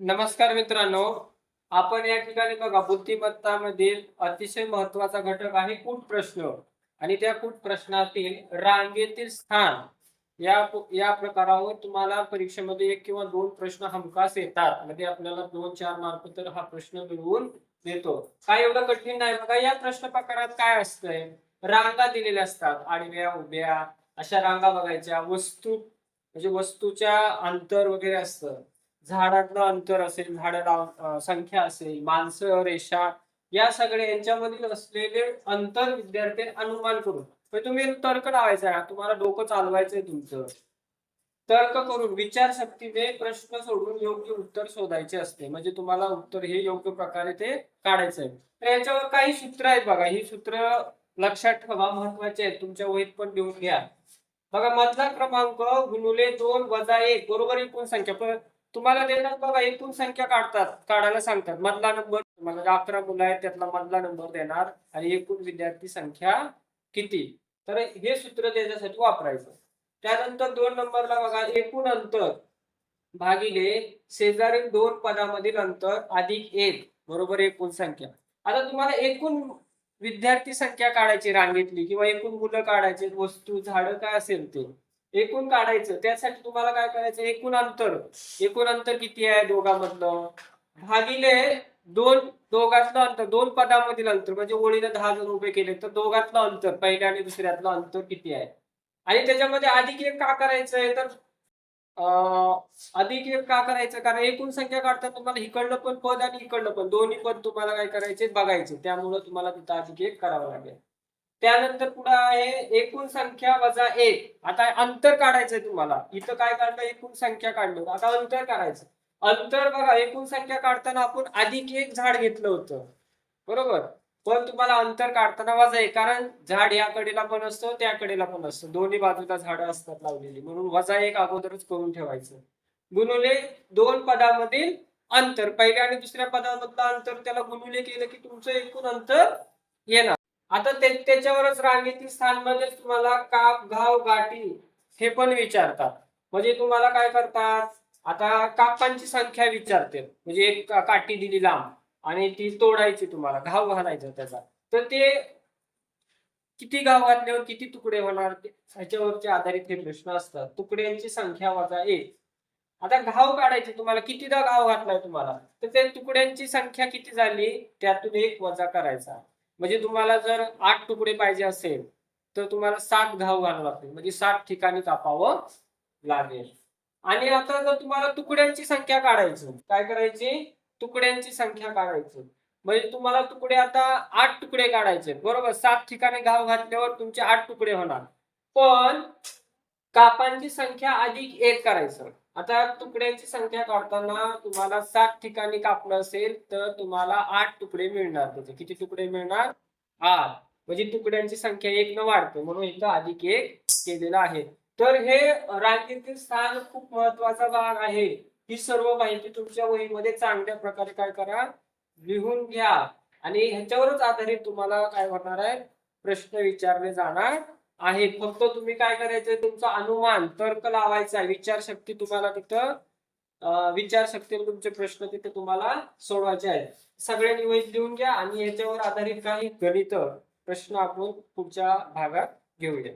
नमस्कार मित्रांनो आपण या ठिकाणी बघा बुद्धिमत्तामधील अतिशय महत्त्वाचा घटक आहे कूट प्रश्न आणि त्या कूट प्रश्नातील रांगेतील स्थान या या प्रकारावर तुम्हाला परीक्षेमध्ये एक किंवा दोन प्रश्न हमखास येतात. मध्ये आपल्याला दोन चार मार्क तर हा प्रश्न मिळवून देतो. काय एवढं कठीण नाही बघा या प्रश्न प्रकारात काय असतंय? रांगा दिलेल्या असतात. आडव्या उभ्या अशा रांगा बघायच्या. वस्तू म्हणजे वस्तूच्या अंतर वगैरे असतं. झाडातलं अंतर असेल झाड संख्या असेल माणसं रेषा या सगळे यांच्यामधील असलेले अंतर विद्यार्थी अनुमान करून. म्हणजे तुम्ही तर्क लावायचा आहे तुम्हाला डोकं चालवायचंय तुमचं. तर्क करून विचारशक्तीने प्रश्न सोडून योग्य उत्तर शोधायचे असते. म्हणजे तुम्हाला उत्तर हे योग्य प्रकारे ते काढायचं आहे तर याच्यावर काही सूत्र आहेत बघा. ही सूत्र लक्षात ठेवा महत्त्वाचे आहेत. तुमच्या वहीत पण लिहून घ्या. बघा मधला क्रमांक गुणुले दोन वजा एक बरोबर एकूण संख्या. पण तुम्हाला देतात बघा एकूण संख्या काढतात. काढायला सांगतात. मधला नंबर तुम्हाला अकरा मुलं आहेत त्यातला मधला नंबर देणार आणि एकूण विद्यार्थी संख्या किती? तर हे सूत्र देण्यासाठी वापरायचं. त्यानंतर दोन नंबरला बघा एकूण अंतर भागिले शेजारील दोन पदामधील अंतर अधिक एक बरोबर एकूण संख्या. आता तुम्हाला एकूण विद्यार्थी संख्या काढायची रांगेतली किंवा एकूण मुलं काढायची वस्तू झाडं काय असेल ते एकूण काढायचं. त्यासाठी तुम्हाला काय करायचं? एकूण अंतर. एकूण अंतर किती आहे दोघांमधलं? भागिले दोन दोघातलं अंतर. दोन पदामधील अंतर. म्हणजे ओळीने दहा जण उभे केले तर दोघातलं अंतर पहिल्या आणि दुसऱ्यातलं अंतर किती आहे? आणि त्याच्यामध्ये अधिक एक का करायचंय? तर अधिक एक का करायचं? कारण एकूण संख्या काढताना तुम्हाला इकडलं पण पद आणि इकडलं पण. दोन्ही पद तुम्हाला काय करायचे? बघायचे. त्यामुळे तुम्हाला तिथं अधिक एक करावं लागेल. त्यानंतर पुढे आहे एकूण संख्या वजा एक. आता अंतर काढायचंय तुम्हाला. इथं काय काढलं? एकूण संख्या काढलं आता अंतर काढायचं. अंतर बघा एकूण संख्या काढताना आपण अधिक एक झाड घेतलं होतं. बरोबर? पण तुम्हाला अंतर काढताना वजा एक. कारण झाड या कडेला पण असतो त्या कडेला पण असतं. दोन्ही बाजूला झाडं असतात लावलेली. म्हणून वजा एक अगोदरच करून ठेवायचं. गुणुले दोन पदामधील अंतर. पहिल्या आणि दुसऱ्या पदामधलं अंतर त्याला गुणुले केलं की तुमचं एकूण अंतर येणार. आता ते त्याच्यावरच रांगेतील स्थानमध्येच तुम्हाला काप घाव गाठी हे पण विचारतात. म्हणजे तुम्हाला काय करतात? आता कापांची संख्या विचारते. म्हणजे एक काठी दिली लांब आणि ती तोडायची तुम्हाला घाव घालायचा त्याचा. तर ते किती घाव घातल्यावर किती तुकडे होणार? ते ह्याच्यावरचे आधारित हे प्रश्न असतात. तुकड्यांची संख्या वजा एक. आता घाव काढायचे तुम्हाला कितीदा घाव घातलाय तुम्हाला? तर त्या तुकड्यांची संख्या किती झाली? त्यातून एक वजा करायचा. म्हणजे तुम्हाला जर आठ तुकडे पाहिजे असेल तर तुम्हाला सात घाव घालावं लागतील. म्हणजे सात ठिकाणी कापावं लागेल. आणि आता जर तुम्हाला तुकड्यांची संख्या काढायची काय करायची? तुकड्यांची संख्या काढायची. म्हणजे तुम्हाला तुकडे आता आठ तुकडे काढायचे बरोबर? सात ठिकाणी घाव घातल्यावर तुमचे आठ तुकडे होणार. पण कापांची संख्या अधिक एक करायचं. आता तुकड्यांची संख्या काढताना तुम्हाला सात ठिकाणी कापलं असेल तर तुम्हाला आठ तुकडे मिळणार. त्याचे किती तुकडे मिळणार? आठ. म्हणजे तुकड्यांची संख्या एक न वाढते म्हणून इथं अधिक एक केलेलं आहे. तर हे रांगेतील स्थान खूप महत्त्वाचा भाग आहे. ही सर्व माहिती तुमच्या वहीमध्ये चांगल्या प्रकारे काय करा लिहून घ्या. आणि ह्याच्यावरच आधारित तुम्हाला काय होणार आहे? प्रश्न विचारले जाणार. आहेत फक्त तुम्ही काय करायचंय? तुमचा अनुमान तर्क लावायचा विचारशक्ती तुम्हाला तिथं विचारशक्तीवर तुमचे प्रश्न तिथे तुम्हाला सोडवायचे आहेत. सगळे निवेद लिहून घ्या आणि याच्यावर आधारित काही गणित प्रश्न आपण पुढच्या भागात घेऊया.